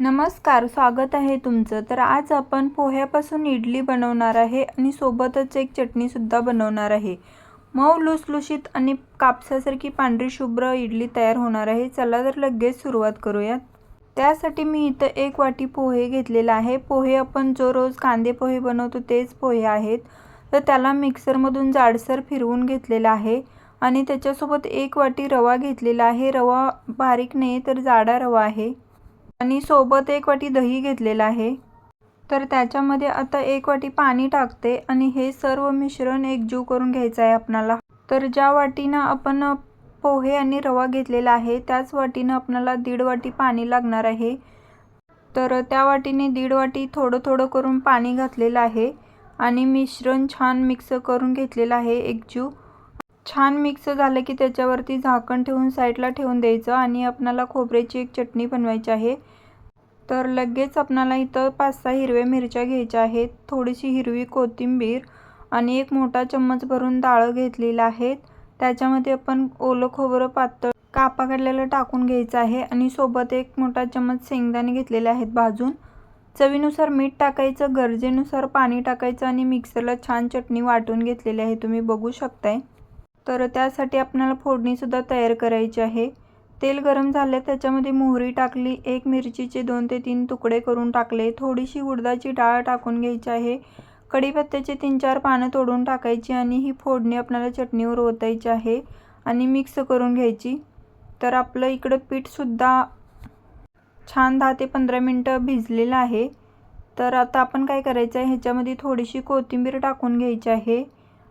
नमस्कार स्वागत आहे तुमचं. तर आज आपण पोह्यापासून इडली बनवणार आहे आणि सोबतच एक चटणीसुद्धा बनवणार आहे. मऊ लुसलुशीत आणि कापसासारखी पांढरी शुभ्र इडली तयार होणार आहे. चला तर लगेच सुरुवात करूयात. त्यासाठी मी इथं एक वाटी पोहे घेतलेला आहे. पोहे आपण जो रोज कांदे पोहे बनवतो तेच पोहे आहेत. तर त्याला मिक्सरमधून जाडसर फिरवून घेतलेला आहे आणि त्याच्यासोबत एक वाटी रवा घेतलेला आहे. रवा बारीक नाही तर जाडा रवा आहे. आणि सोबत एक वाटी दही घेतलेलं आहे. तर त्याच्यामध्ये आता एक वाटी पाणी टाकते आणि हे सर्व मिश्रण एकजीव करून घ्यायचं आहे आपणाला. तर ज्या वाटीनं आपण पोहे आणि रवा घेतलेला आहे त्याच वाटीनं आपणाला दीड वाटी पाणी लागणार आहे. तर त्या वाटीने दीड वाटी थोडं थोडं करून पाणी घातलेलं आहे आणि मिश्रण छान मिक्स करून घेतलेलं आहे एकजीव. छान मिक्स झालं की त्याच्यावरती झाकण ठेवून साईडला ठेवून द्यायचं आणि आपणाला खोबऱ्याची एक चटणी बनवायची आहे. तर लगेच आपणाला इथं पाच सहा हिरव्या मिरच्या घ्यायच्या आहेत थोडीशी हिरवी कोथिंबीर आणि एक मोठा चम्मच भरून डाळं घेतलेलं आहेत. त्याच्यामध्ये आपण ओलं खोबरं पातळ कापा काढलेलं टाकून घ्यायचं आहे आणि सोबत एक मोठा चम्मच शेंगदाणे घेतलेले आहेत भाजून. चवीनुसार मीठ टाकायचं गरजेनुसार पाणी टाकायचं आणि मिक्सरला छान चटणी वाटून घेतलेली आहे. तुम्ही बघू शकताय. तर त्यासाठी आपल्याला फोडणीसुद्धा तयार करायची आहे. तेल गरम झालं त्याच्यामध्ये मोहरी टाकली एक मिरचीचे दोन ते तीन तुकडे करून टाकले थोडीशी उडदाची डाळ टाकून घ्यायची आहे कढीपत्त्याचे तीन चार पानं तोडून टाकायची आणि ही फोडणी आपल्याला चटणीवर ओतायची आहे आणि मिक्स करून घ्यायची. तर आपलं इकडं पीठसुद्धा छान दहा ते पंधरा मिनटं भिजलेलं आहे. तर आता आपण काय करायचं आहे ह्याच्यामध्ये थोडीशी कोथिंबीर टाकून घ्यायची आहे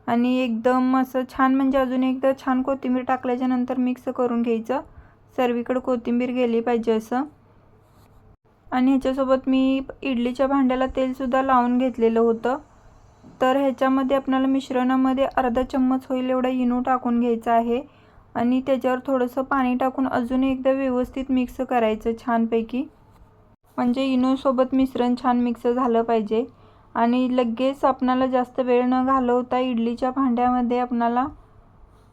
आणि एकदम असं छान म्हणजे अजून एकदा छान कोथिंबीर टाकल्याच्यानंतर मिक्स करून घ्यायचं. सर्वीकडं कोथिंबीर गेली पाहिजे असं. आणि ह्याच्यासोबत मी इडलीच्या भांड्याला तेलसुद्धा लावून घेतलेलं होतं. तर ह्याच्यामध्ये आपल्याला मिश्रणामध्ये अर्धा चम्मच होईल एवढा इनो टाकून घ्यायचा आहे. आणि त्याच्यावर थोडंसं पाणी टाकून अजून एकदा व्यवस्थित मिक्स करायचं छानपैकी. म्हणजे इनोसोबत मिश्रण छान मिक्स झालं पाहिजे. आणि लगेच आपणाला जास्त वेळ न घालवता इडलीच्या भांड्यामध्ये आपणाला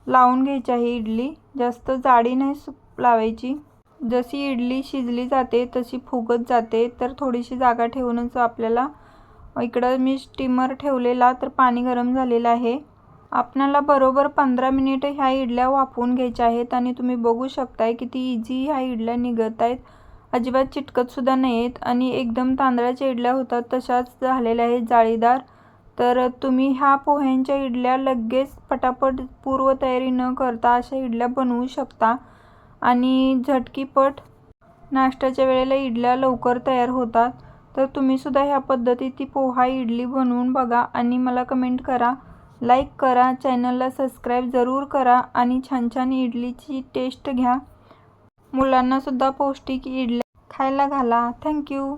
लावून घ्यायची आहे इडली. जास्त जाडी नाही लावायची. जशी इडली शिजली जाते तशी फुगत जाते. तर थोडीशी जागा ठेवूनच आपल्याला इकडं मी स्टीमर ठेवलेला तर पाणी गरम झालेलं आहे. आपणाला बरोबर पंधरा मिनिटं ह्या इडल्या वाफवून घ्यायच्या आहेत आणि तुम्ही बघू शकताय किती इझी ह्या इडल्या निघत आहेत. अजिबात चिटकतसुद्धा नाही आहेत आणि एकदम तांदळाच्या इडल्या होतात तशाच झालेल्या आहेत जाळीदार. तर तुम्ही ह्या पोह्यांच्या इडल्या लगेच पटापट पूर्वतयारी न करता अशा इडल्या बनवू शकता. आणि झटकीपट नाश्त्याच्या वेळेला इडल्या लवकर तयार होतात. तर तुम्हीसुद्धा ह्या पद्धतीत ती पोहा इडली बनवून बघा आणि मला कमेंट करा. लाईक करा चॅनलला सबस्क्राईब जरूर करा आणि छान छान इडलीची टेस्ट घ्या. मुलांनासुद्धा पौष्टिक इडल्या खायला घाला. थँक्यू